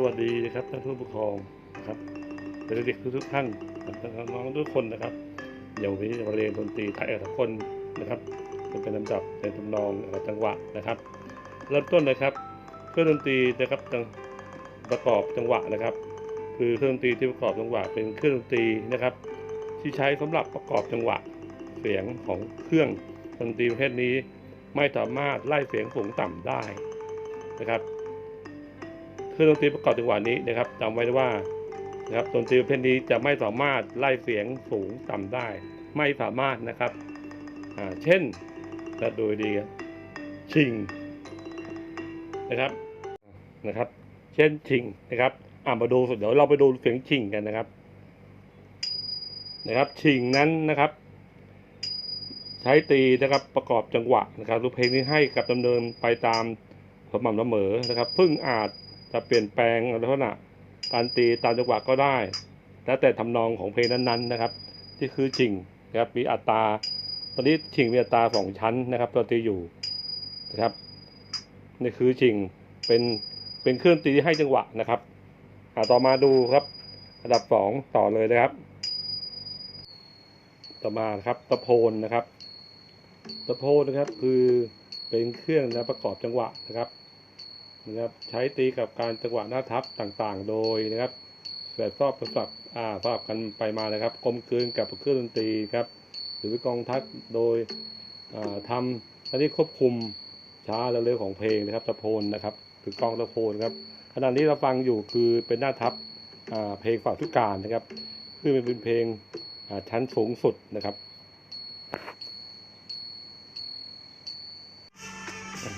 สวัสดีนะครับท่านผู้ปกครองนะครับเด็กๆทุกๆท่านน้องทุกคนนะครับเดี๋ยววันนี้จะมาเรียนดนตรีไทยเอกสากลนะครับจะเป็นลำดับเป็นทำนองจังหวะนะครับ เริ่มต้นเลยครับเครื่องดนตรีนะครับจังประกอบจังหวะนะครับ คือเครื่องดนตรีที่ประกอบจังหวะเป็นเครื่องดนตรีนะครับ ที่ใช้สำหรับประกอบจังหวะเสียงของเครื่องดนตรีประเภทนี้ ไม่สามารถไล่เสียงสูงต่ำได้นะครับ รื่องดนตรีประกอบจังหวะนี้นะครับจำไว้ว่านะครับดนตรีประเภทนี้จะไม่สามารถไล่เสียงสูงต่ำได้ ไม่สามารถนะครับอ่าเช่นจะดูดีครับชิงนะครับนะครับ เช่นชิงนะครับอ่ามาดูเดี๋ยวเราไปดูเสียงชิงกันนะครับ นะครับชิงนั้นนะครับ ใช้ตีนะครับประกอบจังหวะนะครับรูปเพลงนี้ให้กับดำเนินไปตามสม่ำเสมอนะครับ ซึ่งอาจ จะเปลี่ยนแปลงลักษณะการตีตามจังหวะก็ได้ แล้วแต่ทำนองของเพลงนั้นๆนะครับ ที่คือชิงนะครับมีอัตราตอนนี้ชิงมีอัตราสองชั้นนะครับตัวตีอยู่นะครับนี่คือชิงเป็นเป็นเครื่องตีที่ให้จังหวะนะครับอ่าต่อมาดูครับอันดับสองต่อเลยนะครับ ต่อมาครับตะโพนนะครับตะโพนนะครับคือเป็นเครื่องนะประกอบจังหวะนะครับ นะครับใช้ตีกับการจังหวะหน้าทับต่างๆ โดยนะครับเสือซอบสลับอ่าสลับกันไปมานะครับกลมกลืนกับเครื่องดนตรีครับ หรือกองทัพโดยอ่าทำหน้าที่ควบคุมช้าและเร็วของเพลงนะครับตะโพนนะครับคือกองตะโพนครับขณะนี้เราฟังอยู่คือเป็นหน้าทับอ่าเพลงฝ่าทุกการนะครับคือเป็นเพลงอ่าชั้นสูงสุดนะครับ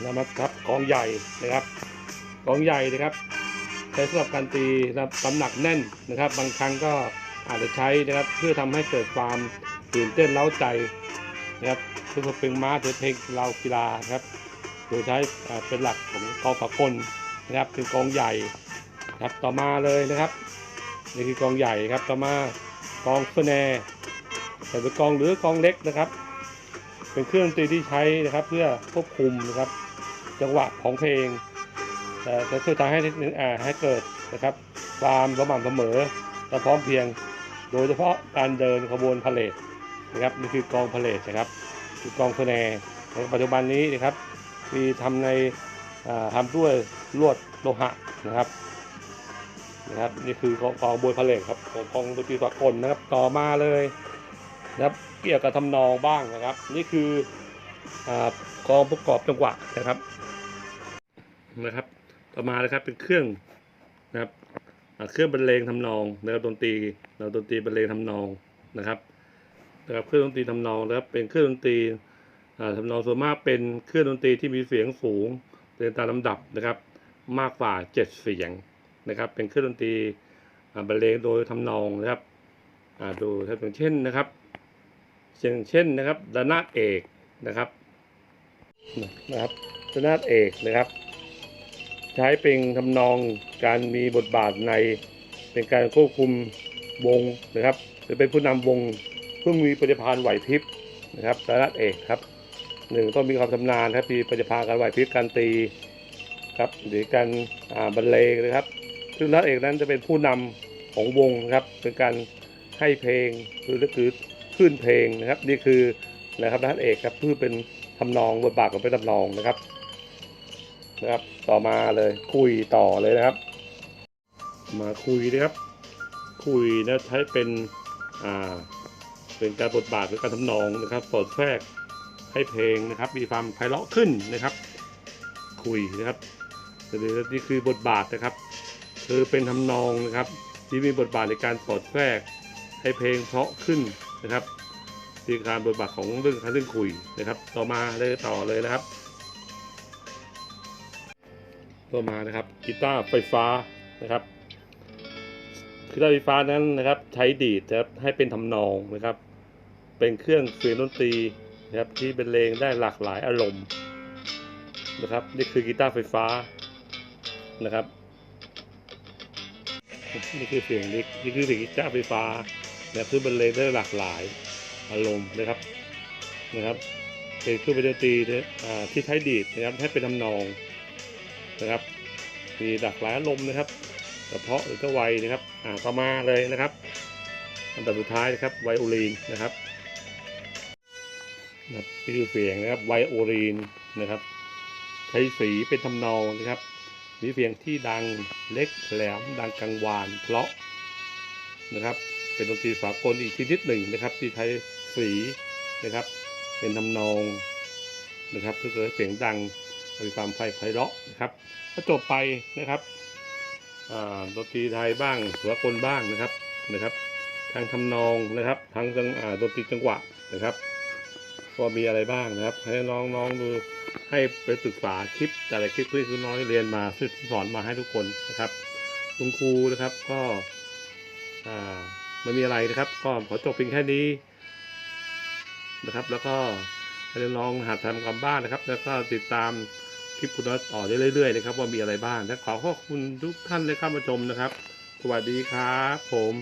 แล้วมาทับกองใหญ่นะครับ กองใหญ่นะครับ ใช้สำหรับการตีนะครับน้ำหนักแน่นนะครับ บางครั้งก็อาจจะใช้นะครับเพื่อทำให้เกิดความตื่นเต้นเล้าใจนะครับเพื่อเป็นม้าหรือเพลงเรากีฬานะครับโดยใช้เป็นหลักของกองฝากลนะครับเป็นกองใหญ่ครับต่อมาเลยนะครับนี่คือกองใหญ่ครับต่อมากองสแนร์แต่เป็นกองหรือกองเล็กนะครับ เป็นเครื่องดนตรีที่ใช้นะครับ เพื่อควบคุมนะครับ จังหวะของเพลง จะช่วยทำให้ให้เกิดนะครับความสม่ำเสมอและพร้อมเพียง โดยเฉพาะการเดินขบวนพาเลทนะครับนี่คือกองพาเลทนะครับคือกองแสดงในปัจจุบันนี้นะครับมีทำในอ่าทำด้วยลวดโลหะนะครับนะครับนี่คือกองกองบวยพาเลทครับของกองดนตรีสากลนะครับต่อมาเลยนะครับเกี่ยวกับทำนองบ้างนะครับ นี่คืออกองประกอบจังหวะนะครับนะครับ ต่อมานะครับเป็นเครื่องนะครับเครื่องบรรเลงทำนองนะครับดนตรีเราดนตรีบรรเลงทำนองนะครับนะครับเครื่องดนตรีทำนองนะครับเป็นเครื่องดนตรีอ่าทำนองส่วนมากเป็นเครื่องดนตรีที่มีเสียงสูงเรียงตามลำดับนะครับ มากกว่าเจ็ดเสียงนะครับ เป็นเครื่องดนตรีอ่าบรรเลงโดยทำนองนะครับอ่าดูครับอย่างเช่นนะครับอย่างเช่นนะครับระนาดเอกนะครับนะครับระนาดเอกนะครับ ใช้เป็นทำนองการมีบทบาทในเป็นการควบคุมวงนะครับหรือเป็นผู้นำวงเพื่อมีปฏิภาณไหวพริบนะครับสาระเอกครับหนึ่งต้องมีความชำนาญครับมีปฏิภาณการไหวพริบการตีครับหรือการบรรเลงนะครับ ซึ่งสาระเอกนั้นจะเป็นผู้นำของวงนะครับเป็นการให้เพลงหรือคือขึ้นเพลงนะครับ นี่คือนะครับสาระเอกครับเพื่อเป็นทำนองบทบาทของเป็นทำนองนะครับ นะครับ ต่อมาเลยคุยต่อเลยนะครับ มาคุยนะครับ คุยนะใช้เป็นอ่าเป็นการบทบาทหรือการทำนองนะครับสอดแทรกให้เพลงนะครับ มีความไพเราะขึ้นนะครับ คุยนะครับนี่คือบทบาทนะครับ คือเป็นทำนองนะครับ ที่มีบทบาทในการสอดแทรกให้เพลงเพราะขึ้นนะครับที่การบทบาทของเรื่องการเรื่องคุยนะครับ ต่อมาเลยต่อเลยนะครับ ก็มานะครับกีตาร์ไฟฟ้านะครับกีตาร์ไฟฟ้านั้นนะครับใช้ดีดนะครับให้เป็นทำนองนะครับ เป็นเครื่องเสียงดนตรีนะครับที่เป็นเลงได้หลากหลายอารมณ์นะครับนี่คือกีตาร์ไฟฟ้านะครับนี่คือเสียงนี้นี่คือเสียงกีตาร์ไฟฟ้านะครับที่บรรเลงได้หลากหลายอารมณ์นะครับนะครับเป็นเครื่องดนตรีที่ใช้ดีดนะครับให้เป็นทำนอง นะครับมีหลากหลายอารมนะครับกระเพาะหรือก็ไวนะครับอ่าก็มาเลยนะครับอันดับสุดท้ายนะครับไวโอลีนนะครับนะครับนี่คือเสียงนะครับไวโอลีนนะครับใช้สีเป็นทำนองนะครับมีเสียงที่ดังเล็กแหลมดังกังวานเพราะนะครับ เป็นดนตรีสากลอีกชนิดหนึ่งนะครับ ที่ใช้สีนะครับ เป็นทำนองนะครับเพื่อเสียงดัง มีความไพเราะนะครับก็จบไปนะครับดนตรีไทยบ้างสากลบ้างนะครับนะครับ ทางทำนองนะครับทางจังดนตรีจังหวะนะครับก็มีอะไรบ้างนะครับ ให้น้องๆดูให้ไปศึกษาคลิปแต่ละคลิปที่คุณน้อยเรียนมาสอนมาให้ทุกคนนะครับคุณครูนะครับก็ไม่มีอะไรนะครับ ก็ขอจบเพียงแค่นี้นะครับ แล้วก็ให้น้องหัดทำกันบ้านนะครับ แล้วก็ติดตาม คลิปคุณน็อตต่อได้เรื่อยๆนะครับว่ามีอะไรบ้างและขอขอบคุณทุกท่านเลยครับมาชมนะครับ สวัสดีครับผม